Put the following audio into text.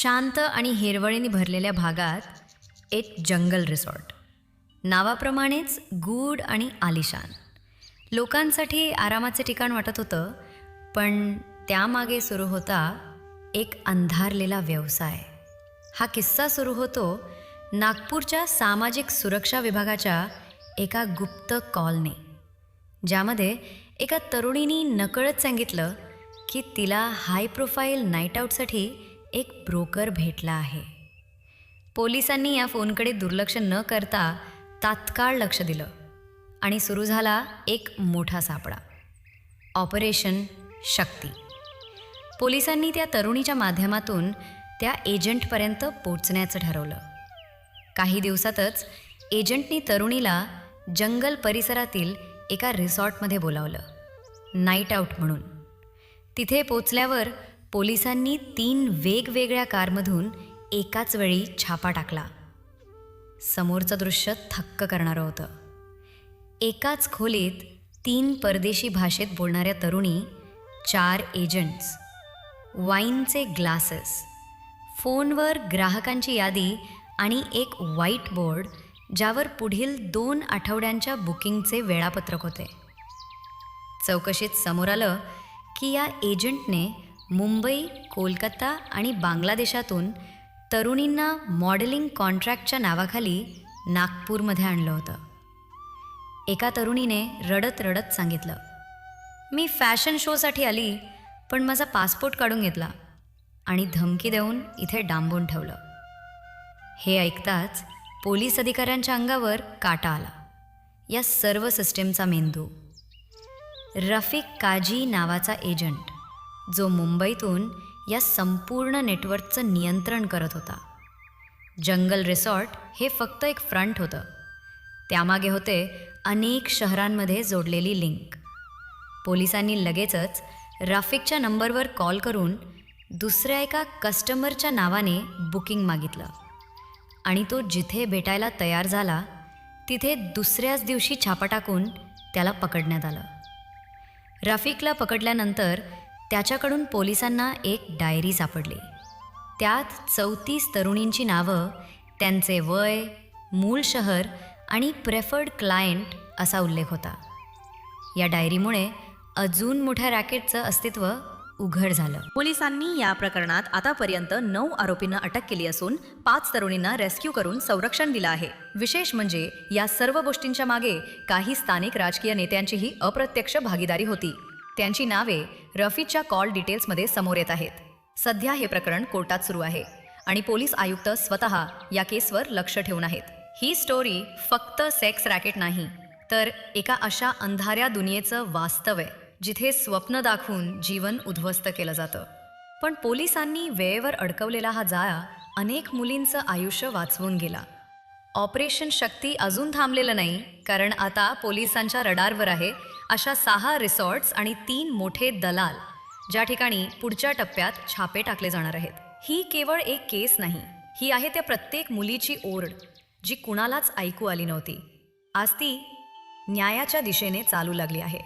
शांत आणि हिरवळीने भरलेल्या भागात एक जंगल रिसॉर्ट. नावाप्रमाणेच गूढ आणि आलिशान. लोकांसाठी आरामाचे ठिकाण वाटत होतं पण त्यामागे सुरू होता एक अंधारलेला व्यवसाय. हा किस्सा सुरू होतो नागपूरच्या सामाजिक सुरक्षा विभागाच्या एका गुप्त कॉलने ज्यामध्ये एका तरुणीनी नकळत सांगितलं की तिला हाय प्रोफाईल नाईट आऊटसाठी एक ब्रोकर भेटला आहे. पोलिसांनी या फोनकडे दुर्लक्ष न करता तात्काळ लक्ष दिलं आणि सुरू झाला एक मोठा सापळा ऑपरेशन शक्ती. पोलिसांनी त्या तरुणीच्या माध्यमातून त्या एजंटपर्यंत पोचण्याचं ठरवलं. काही दिवसातच एजंटनी तरुणीला जंगल परिसरातील एका रिसॉर्टमध्ये बोलावलं. नाईट आऊट म्हणून. तिथे पोचल्यावर पोलिसांनी तीन वेगवेगळ्या कारमधून एकाच वेळी छापा टाकला. समोरचं दृश्य थक्क करणारं होतं. एकाच खोलीत तीन परदेशी भाषेत बोलणाऱ्या तरुणी चार एजंट्स वाईनचे ग्लासेस फोनवर ग्राहकांची यादी आणि एक व्हाईट बोर्ड ज्यावर पुढील दोन आठवड्यांच्या बुकिंगचे वेळापत्रक होते. चौकशीत समोर आलं की या एजंटने मुंबई कोलकाता आणि बांगलादेशातून तरुणींना मॉडेलिंग कॉन्ट्रॅक्टच्या नावाखाली नागपूरमध्ये आणलं होतं. एका तरुणीने रडत रडत सांगितलं मी फॅशन शोसाठी आली पण माझा पासपोर्ट काढून घेतला आणि धमकी देऊन इथे डांबून ठेवलं. हे ऐकताच पोलीस अधिकाऱ्यांच्या अंगावर काटा आला. या सर्व सिस्टीमचा मेंदू. रफिक काजी नावाचा एजंट जो मुंबईतून या संपूर्ण नेटवर्कचं नियंत्रण करत होता. जंगल रिसॉर्ट हे फक्त एक फ्रंट होतं. त्यामागे होते अनेक शहरांमध्ये जोडलेली लिंक. पोलिसांनी लगेचच राफिकच्या नंबरवर कॉल करून दुसऱ्या एका कस्टमरच्या नावाने बुकिंग मागितलं. आणि तो जिथे भेटायला तयार झाला तिथे दुसऱ्याच दिवशी छापा टाकून त्याला पकडण्यात आलं. राफिकला पकडल्यानंतर त्याच्याकडून पोलिसांना एक डायरी सापडली. त्यात चौतीस तरुणींची नावं त्यांचे वय मूळ शहर आणि प्रेफर्ड क्लायंट असा उल्लेख होता. या डायरीमुळे अजून मोठ्या रॅकेटचं अस्तित्व उघड झालं. पोलिसांनी या प्रकरणात आतापर्यंत नऊ आरोपींना अटक केली असून पाच तरुणींना रेस्क्यू करून संरक्षण दिलं आहे. विशेष म्हणजे या सर्व गोष्टींच्या मागे काही स्थानिक राजकीय नेत्यांचीही अप्रत्यक्ष भागीदारी होती. त्यांची नावे रफीच्या कॉल डिटेल्समध्ये समोर येत आहेत. सध्या हे प्रकरण कोर्टात सुरू आहे आणि पोलीस आयुक्त स्वतः या केसवर लक्ष ठेवून आहेत. ही स्टोरी फक्त सेक्स रॅकेट नाही तर एका अशा अंधाऱ्या दुनियेचं वास्तव आहे जिथे स्वप्न दाखवून जीवन उद्ध्वस्त केलं जातं. पण पोलिसांनी वेळेवर अडकवलेला हा जाळा अनेक मुलींचं आयुष्य वाचवून गेला. ऑपरेशन शक्ती अजून थांबलेलं नाही कारण आता पोलिसांच्या रडारवर आहे अशा सहा रिसॉर्ट्स आणि तीन मोठे दलाल ज्या ठिकाणी पुढच्या टप्प्यात छापे टाकले जाणार आहेत. ही केवळ एक केस नाही ही आहे त्या प्रत्येक मुलीची ओरड जी कुणालाच ऐकू आली नव्हती. आज ती न्यायाच्या दिशेने चालू लागली आहे.